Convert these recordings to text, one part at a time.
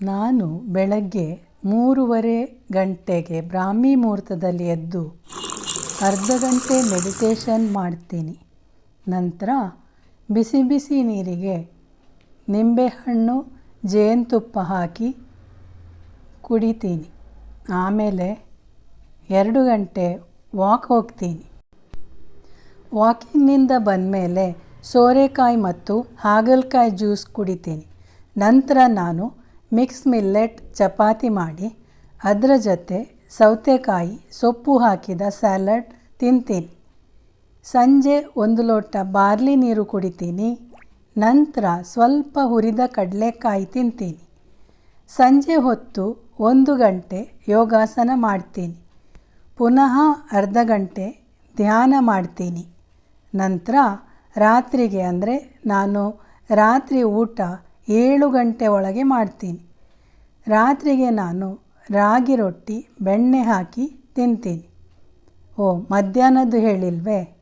ನಾನು ಬೆಳಗ್ಗೆ ಮೂರುವರೆ ಗಂಟೆಗೆ ಬ್ರಾಹ್ಮಿ ಮುಹೂರ್ತದಲ್ಲಿ ಎದ್ದು ಅರ್ಧ ಗಂಟೆ ಮೆಡಿಟೇಷನ್ ಮಾಡ್ತೀನಿ. ನಂತರ ಬಿಸಿ ಬಿಸಿ ನೀರಿಗೆ ನಿಂಬೆಹಣ್ಣು, ಜೇನುತುಪ್ಪ ಹಾಕಿ ಕುಡಿತೀನಿ. ಆಮೇಲೆ ಎರಡು ಗಂಟೆ ವಾಕ್ ಹೋಗ್ತೀನಿ. ವಾಕಿಂಗ್ನಿಂದ ಬಂದಮೇಲೆ ಸೋರೆಕಾಯಿ ಮತ್ತು ಹಾಗಲಕಾಯಿ ಜ್ಯೂಸ್ ಕುಡಿತೀನಿ. ನಂತರ ನಾನು ಮಿಕ್ಸ್ ಮಿಲ್ಲೆಟ್ ಚಪಾತಿ ಮಾಡಿ, ಅದರ ಜೊತೆ ಸೌತೆಕಾಯಿ ಸೊಪ್ಪು ಹಾಕಿದ ಸ್ಯಾಲಡ್ ತಿಂತೀನಿ. ಸಂಜೆ ಒಂದು ಲೋಟ ಬಾರ್ಲಿ ನೀರು ಕುಡಿತೀನಿ, ನಂತರ ಸ್ವಲ್ಪ ಹುರಿದ ಕಡಲೆಕಾಯಿ ತಿಂತೀನಿ. ಸಂಜೆ ಹೊತ್ತು ಒಂದು ಗಂಟೆ ಯೋಗಾಸನ ಮಾಡ್ತೀನಿ. ಪುನಃ ಅರ್ಧ ಗಂಟೆ ಧ್ಯಾನ ಮಾಡ್ತೀನಿ. ನಂತರ ರಾತ್ರಿಗೆ ಅಂದರೆ ನಾನು ರಾತ್ರಿ ಊಟ ಏಳು ಗಂಟೆ ಒಳಗೆ ಮಾಡ್ತೀನಿ. ರಾತ್ರಿಗೆ ನಾನು ರಾಗಿ ರೊಟ್ಟಿ, ಬೆಣ್ಣೆ ಹಾಕಿ ತಿಂತೀನಿ. ಓ, ಮಧ್ಯಾಹ್ನದ್ದು ಹೇಳಿಲ್ವೇ?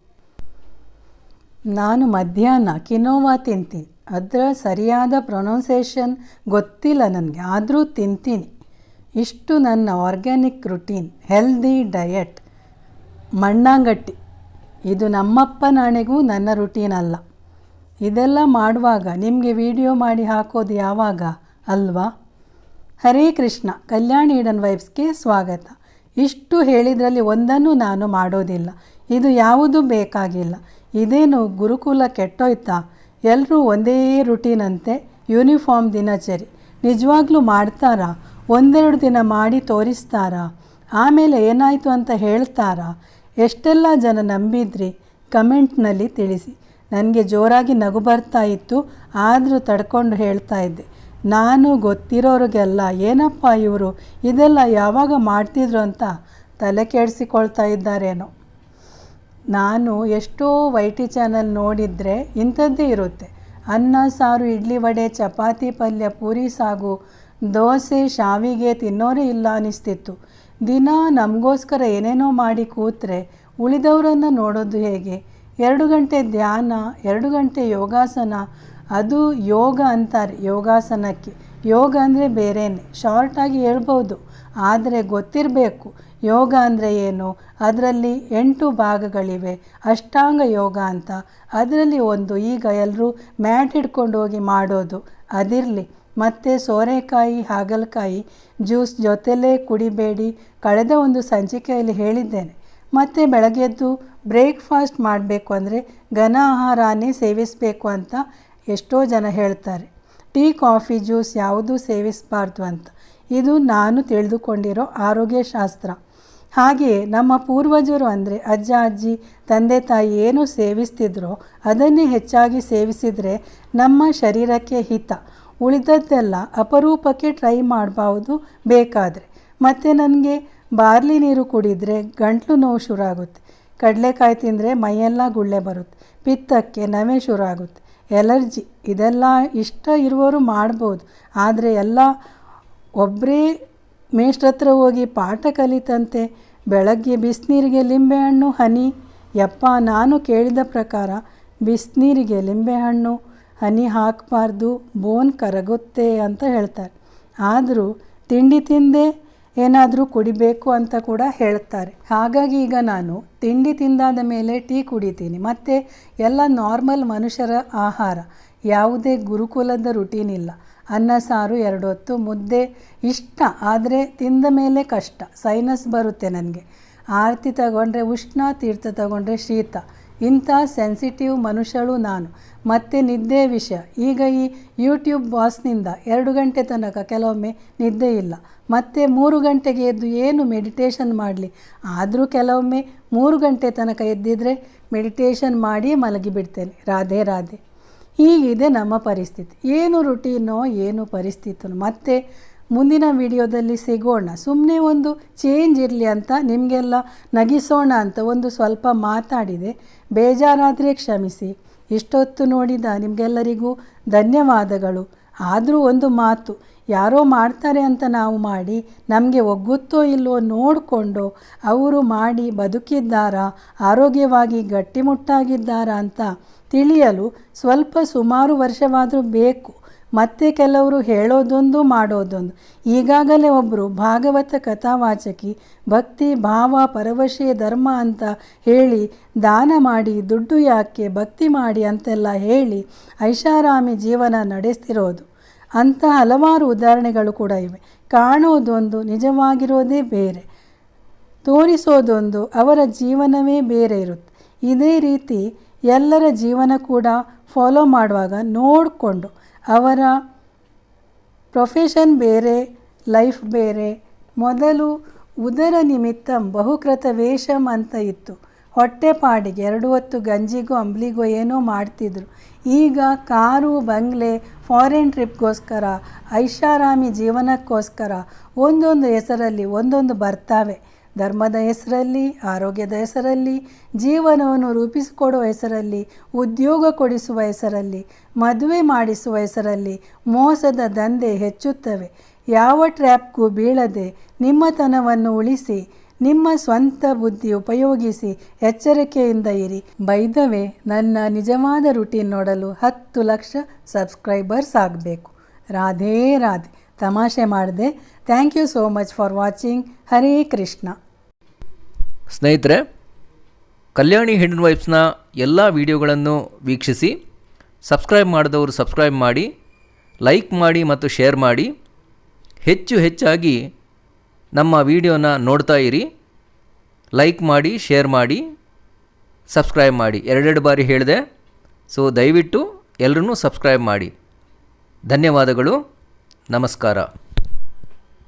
ನಾನು ಮಧ್ಯಾಹ್ನ ಕಿನೋವಾ ತಿಂತೀನಿ. ಅದರ ಸರಿಯಾದ ಪ್ರೊನೌನ್ಸೇಷನ್ ಗೊತ್ತಿಲ್ಲ ನನಗೆ, ಆದರೂ ತಿಂತೀನಿ. ಇಷ್ಟು ನನ್ನ ಆರ್ಗ್ಯಾನಿಕ್ ರುಟೀನ್, ಹೆಲ್ದಿ ಡಯಟ್. ಮಣ್ಣಾಂಗಟ್ಟಿ. ಇದು ನಮ್ಮಪ್ಪ ನಾಣೆಗೂ ನನ್ನ ರುಟೀನ್ ಅಲ್ಲ. ಇದೆಲ್ಲ ಮಾಡುವಾಗ ನಿಮಗೆ ವಿಡಿಯೋ ಮಾಡಿ ಹಾಕೋದು ಯಾವಾಗ? ಅಲ್ವಾ? ಹರೇ ಕೃಷ್ಣ, ಕಲ್ಯಾಣ್ ಈಡನ್ ವೈಫ್ಸ್ಗೆ ಸ್ವಾಗತ. ಇಷ್ಟು ಹೇಳಿದ್ರಲ್ಲಿ ಒಂದನ್ನು ನಾನು ಮಾಡೋದಿಲ್ಲ. ಇದು ಯಾವುದೂ ಬೇಕಾಗಿಲ್ಲ. ಇದೇನು ಗುರುಕುಲ ಕೆಟ್ಟೋಯ್ತಾ? ಎಲ್ಲರೂ ಒಂದೇ ರುಟೀನಂತೆ, ಯೂನಿಫಾರ್ಮ್ ದಿನಚರಿ. ನಿಜವಾಗ್ಲೂ ಮಾಡ್ತಾರಾ? ಒಂದೆರಡು ದಿನ ಮಾಡಿ ತೋರಿಸ್ತಾರಾ? ಆಮೇಲೆ ಏನಾಯಿತು ಅಂತ ಹೇಳ್ತಾರಾ? ಎಷ್ಟೆಲ್ಲ ಜನ ನಂಬಿದ್ರಿ? ಕಮೆಂಟ್ನಲ್ಲಿ ತಿಳಿಸಿ. ನನಗೆ ಜೋರಾಗಿ ನಗು ಬರ್ತಾ ಇತ್ತು, ಆದರೂ ತಡ್ಕೊಂಡು ಹೇಳ್ತಾ ಇದ್ದೆ, ನಾನು ಗೊತ್ತಿರೋರಿಗೆಲ್ಲ, ಏನಪ್ಪ ಇವರು? ಇದೆಲ್ಲ ಯಾವಾಗ ಮಾಡ್ತಿದ್ರು ಅಂತ ತಲೆ ಕೆಡಿಸಿಕೊಳ್ತಾ ಇದ್ದಾರೇನೋ? ನಾನು ಎಷ್ಟೋ ವೈ ಟಿ ಚಾನಲ್ ನೋಡಿದರೆ ಇಂಥದ್ದೇ ಇರುತ್ತೆ. ಅನ್ನ, ಸಾರು, ಇಡ್ಲಿ ವಡೆ, ಚಪಾತಿ ಪಲ್ಯ, ಪೂರಿ, ಸಾಗು, ದೋಸೆ, ಶಾವಿಗೆ ತಿನ್ನೋರೇ ಇಲ್ಲ ಅನಿಸ್ತಿತ್ತು. ದಿನ ನಮಗೋಸ್ಕರ ಏನೇನೋ ಮಾಡಿ ಕೂತ್ರೆ ಉಳಿದವರನ್ನು ನೋಡೋದು ಹೇಗೆ? ಎರಡು ಗಂಟೆ ಧ್ಯಾನ, ಎರಡು ಗಂಟೆ ಯೋಗಾಸನ. ಅದು ಯೋಗ ಅಂತಾರೆ, ಯೋಗಾಸನಕ್ಕೆ. ಯೋಗ ಅಂದರೆ ಬೇರೆಯೇ ಶಾರ್ಟಾಗಿ ಹೇಳ್ಬೋದು. ಆದರೆ ಗೊತ್ತಿರಬೇಕು, ಯೋಗ ಅಂದರೆ ಏನು? ಅದರಲ್ಲಿ ಎಂಟು ಭಾಗಗಳಿವೆ. ಅಷ್ಟಾಂಗ ಯೋಗ ಅಂತ. ಅದರಲ್ಲಿ ಒಂದು ಈಗ ಎಲ್ಲರೂ ಮ್ಯಾಟ್ ಹಿಡ್ಕೊಂಡು ಹೋಗಿ ಮಾಡೋದು, ಅದಿರಲಿ. ಮತ್ತು ಸೋರೆಕಾಯಿ, ಹಾಗಲಕಾಯಿ, ಜ್ಯೂಸ್ ಜೊತೆಲೇ ಕುಡಿಬೇಡಿ. ಕಳೆದ ಒಂದು ಸಂಚಿಕೆಯಲ್ಲಿ ಹೇಳಿದ್ದೇನೆ. ಮತ್ತು ಬೆಳಗ್ಗೆದ್ದು ಬ್ರೇಕ್ಫಾಸ್ಟ್ ಮಾಡಬೇಕು ಅಂದರೆ ಘನ ಆಹಾರನೇ ಸೇವಿಸಬೇಕು ಅಂತ ಎಷ್ಟೋ ಜನ ಹೇಳ್ತಾರೆ. ಟೀ, ಕಾಫಿ, ಜ್ಯೂಸ್ ಯಾವುದೂ ಸೇವಿಸಬಾರ್ದು ಅಂತ. ಇದು ನಾನು ತಿಳಿದುಕೊಂಡಿರೋ ಆರೋಗ್ಯ ಶಾಸ್ತ್ರ ಹಾಗೆಯೇ ನಮ್ಮ ಪೂರ್ವಜರು ಅಂದರೆ ಅಜ್ಜ, ಅಜ್ಜಿ, ತಂದೆ, ತಾಯಿ ಏನು ಸೇವಿಸ್ತಿದ್ರೋ ಅದನ್ನೇ ಹೆಚ್ಚಾಗಿ ಸೇವಿಸಿದರೆ ನಮ್ಮ ಶರೀರಕ್ಕೆ ಹಿತ. ಉಳಿದದ್ದೆಲ್ಲ ಅಪರೂಪಕ್ಕೆ ಟ್ರೈ ಮಾಡಬಹುದು ಬೇಕಾದರೆ. ಮತ್ತು ನನಗೆ ಬಾರ್ಲಿ ನೀರು ಕುಡಿದರೆ ಗಂಟ್ಲು ನೋವು ಶುರುವಾಗುತ್ತೆ ಕಡಲೆಕಾಯಿ ತಿಂದರೆ ಮೈಯೆಲ್ಲ ಗುಳ್ಳೆ ಬರುತ್ತೆ. ಪಿತ್ತಕ್ಕೆ ನವೆ ಶುರುವಾಗುತ್ತೆ ಎಲರ್ಜಿ ಇದೆಲ್ಲ ಇಷ್ಟ ಇರುವವರು ಮಾಡ್ಬೋದು. ಆದರೆ ಎಲ್ಲ ಒಬ್ಬರೇ ಮೇಷ್ಟ್ರತ್ರ ಹೋಗಿ ಪಾಠ ಕಲಿತಂತೆ, ಬೆಳಗ್ಗೆ ಬಿಸಿನೀರಿಗೆ ಲಿಂಬೆಹಣ್ಣು ಹನಿ. ಯಪ್ಪ, ನಾನು ಕೇಳಿದ ಪ್ರಕಾರ ಬಿಸಿನೀರಿಗೆ ಲಿಂಬೆಹಣ್ಣು ಹನಿ ಹಾಕಬಾರ್ದು, ಬೋನ್ ಕರಗುತ್ತೆ ಅಂತ ಹೇಳ್ತಾರೆ. ಆದರೂ ತಿಂಡಿ ತಿಂದೇ ಏನಾದರೂ ಕುಡಿಬೇಕು ಅಂತ ಕೂಡ ಹೇಳ್ತಾರೆ. ಹಾಗಾಗಿ ಈಗ ನಾನು ತಿಂಡಿ ತಿಂದಾದ ಮೇಲೆ ಟೀ ಕುಡಿತೀನಿ. ಮತ್ತು ಎಲ್ಲ ನಾರ್ಮಲ್ ಮನುಷ್ಯರ ಆಹಾರ, ಯಾವುದೇ ಗುರುಕುಲದ ರುಟೀನ್ ಇಲ್ಲ. ಅನ್ನ, ಸಾರು ಎರಡು ಹೊತ್ತು, ಮುದ್ದೆ ಇಷ್ಟ. ಆದರೆ ತಿಂದ ಮೇಲೆ ಕಷ್ಟ. ಸೈನಸ್ ಬರುತ್ತೆ ನನಗೆ. ಆರತಿ ತಗೊಂಡ್ರೆ ಉಷ್ಣ, ತೀರ್ಥ ತಗೊಂಡ್ರೆ ಶೀತ. ಇಂಥ ಸೆನ್ಸಿಟಿವ್ ಮನುಷ್ಯಳು ನಾನು. ಮತ್ತು ನಿದ್ದೆ ವಿಷಯ. ಈಗ ಈ ಯೂಟ್ಯೂಬ್ ಬಾಸ್ನಿಂದ ಎರಡು ಗಂಟೆ ತನಕ ಕೆಲವೊಮ್ಮೆ ನಿದ್ದೆ ಇಲ್ಲ. ಮತ್ತು ಮೂರು ಗಂಟೆಗೆ ಎದ್ದು ಏನು ಮೆಡಿಟೇಷನ್ ಮಾಡಲಿ? ಆದರೂ ಕೆಲವೊಮ್ಮೆ ಮೂರು ಗಂಟೆ ತನಕ ಎದ್ದಿದ್ರೆ ಮೆಡಿಟೇಷನ್ ಮಾಡಿ ಮಲಗಿಬಿಡ್ತೇನೆ ರಾಧೆ ರಾಧೆ. ಹೀಗಿದೆ ನಮ್ಮ ಪರಿಸ್ಥಿತಿ. ಏನು ರುಟೀನೋ, ಏನು ಪರಿಸ್ಥಿತಿನೋ. ಮತ್ತು ಮುಂದಿನ ವಿಡಿಯೋದಲ್ಲಿ ಸಿಗೋಣ. ಸುಮ್ಮನೆ ಒಂದು ಚೇಂಜ್ ಇರಲಿ ಅಂತ, ನಿಮಗೆಲ್ಲ ನಗಿಸೋಣ ಅಂತ ಒಂದು ಸ್ವಲ್ಪ ಮಾತಾಡಿದೆ. ಬೇಜಾರಾದರೆ ಕ್ಷಮಿಸಿ. ಇಷ್ಟೊತ್ತು ನೋಡಿದ ನಿಮಗೆಲ್ಲರಿಗೂ ಧನ್ಯವಾದಗಳು. ಆದರೂ ಒಂದು ಮಾತು, ಯಾರೋ ಮಾಡ್ತಾರೆ ಅಂತ ನಾವು ಮಾಡಿ, ನಮಗೆ ಒಗ್ಗುತ್ತೋ ಇಲ್ಲವೋ ನೋಡಿಕೊಂಡು ಅವರು ಮಾಡಿ ಬದುಕಿದ್ದಾರಾ, ಆರೋಗ್ಯವಾಗಿ ಗಟ್ಟಿಮುಟ್ಟಾಗಿದ್ದಾರಾ ಅಂತ ತಿಳಿಯಲು ಸ್ವಲ್ಪ ಸುಮಾರು ವರ್ಷವಾದರೂ ಬೇಕು. ಮತ್ತೆ ಕೆಲವರು ಹೇಳೋದೊಂದು ಮಾಡೋದೊಂದು. ಈಗಾಗಲೇ ಒಬ್ಬರು ಭಾಗವತ ಕಥಾವಾಚಕಿ, ಭಕ್ತಿ, ಭಾವ, ಪರವಶೆ, ಧರ್ಮ ಅಂತ ಹೇಳಿ ದಾನ ಮಾಡಿ, ದುಡ್ಡು ಯಾಕೆ ಭಕ್ತಿ ಮಾಡಿ ಅಂತೆಲ್ಲ ಹೇಳಿ ಐಷಾರಾಮಿ ಜೀವನ ನಡೆಸ್ತಿರೋದು. ಅಂಥ ಹಲವಾರು ಉದಾಹರಣೆಗಳು ಕೂಡ ಇವೆ. ಕಾಣೋದೊಂದು ನಿಜವಾಗಿರೋದೇ ಬೇರೆ. ತೋರಿಸೋದೊಂದು ಅವರ ಜೀವನವೇ ಬೇರೆ ಇರುತ್ತೆ. ಇದೇ ರೀತಿ ಎಲ್ಲರ ಜೀವನ ಕೂಡ ಫಾಲೋ ಮಾಡುವಾಗ ನೋಡಿಕೊಂಡು ಅವರ ಪ್ರೊಫೆಷನ್ ಬೇರೆ ಲೈಫ್ ಬೇರೆ. ಮೊದಲು ಉದರ ನಿಮಿತ್ತ ಬಹುಕೃತ ವೇಷಂ ಅಂತ ಇತ್ತು. ಹೊಟ್ಟೆಪಾಡಿಗೆ ಎರಡು ಹೊತ್ತು ಗಂಜಿಗೋ ಅಂಬ್ಲಿಗೋ ಏನೋ ಮಾಡ್ತಿದ್ರು. ಈಗ ಕಾರು, ಬಂಗ್ಲೆ ಫಾರಿನ್ ಟ್ರಿಪ್ಗೋಸ್ಕರ ಐಷಾರಾಮಿ ಜೀವನಕ್ಕೋಸ್ಕರ ಒಂದೊಂದು ಹೆಸರಲ್ಲಿ ಒಂದೊಂದು ಬರ್ತಾವೆ. ಧರ್ಮದ ಹೆಸರಲ್ಲಿ, ಆರೋಗ್ಯದ ಹೆಸರಲ್ಲಿ, ಜೀವನವನ್ನು ರೂಪಿಸಿಕೊಡುವ ಹೆಸರಲ್ಲಿ, ಉದ್ಯೋಗ ಕೊಡಿಸುವ ಹೆಸರಲ್ಲಿ, ಮದುವೆ ಮಾಡಿಸುವ ಹೆಸರಲ್ಲಿ ಮೋಸದ ದಂಧೆ ಹೆಚ್ಚುತ್ತವೆ. ಯಾವ ಟ್ರ್ಯಾಪ್ಗೂ ಬೀಳದೆ ನಿಮ್ಮತನವನ್ನು ಉಳಿಸಿ, ನಿಮ್ಮ ಸ್ವಂತ ಬುದ್ಧಿ ಉಪಯೋಗಿಸಿ ಎಚ್ಚರಿಕೆಯಿಂದ ಇರಿ. ಬೈದವೇ, ನನ್ನ ನಿಜವಾದ ರುಟೀನ್ ನೋಡಲು ಹತ್ತು ಲಕ್ಷ ಸಬ್ಸ್ಕ್ರೈಬರ್ಸ್ ಆಗಬೇಕು. ರಾಧೇ ರಾಧೆ. ತಮಾಷೆ ಮಾಡಿದೆ. Thank you so much for watching. Hare Krishna. ಸ್ನೇಹಿತರೆ, ಕಲ್ಯಾಣಿ ಹಿಡನ್ ವೈಫ್ಸ್ನ ಎಲ್ಲ ವಿಡಿಯೋಗಳನ್ನು ವೀಕ್ಷಿಸಿ, ಸಬ್ಸ್ಕ್ರೈಬ್ ಮಾಡಿದವರು ಸಬ್ಸ್ಕ್ರೈಬ್ ಮಾಡಿ, ಲೈಕ್ ಮಾಡಿ ಮತ್ತು ಶೇರ್ ಮಾಡಿ. ಹೆಚ್ಚು ಹೆಚ್ಚಾಗಿ ನಮ್ಮ ವಿಡಿಯೋನ ನೋಡ್ತಾ ಇರಿ, ಲೈಕ್ ಮಾಡಿ, ಶೇರ್ ಮಾಡಿ, ಸಬ್ಸ್ಕ್ರೈಬ್ ಮಾಡಿ. ಎರಡೆರಡು ಬಾರಿ ಹೇಳಿದೆ, ಸೊ ದಯವಿಟ್ಟು ಎಲ್ಲರೂ ಸಬ್ಸ್ಕ್ರೈಬ್ ಮಾಡಿ. ಧನ್ಯವಾದಗಳು, ನಮಸ್ಕಾರ.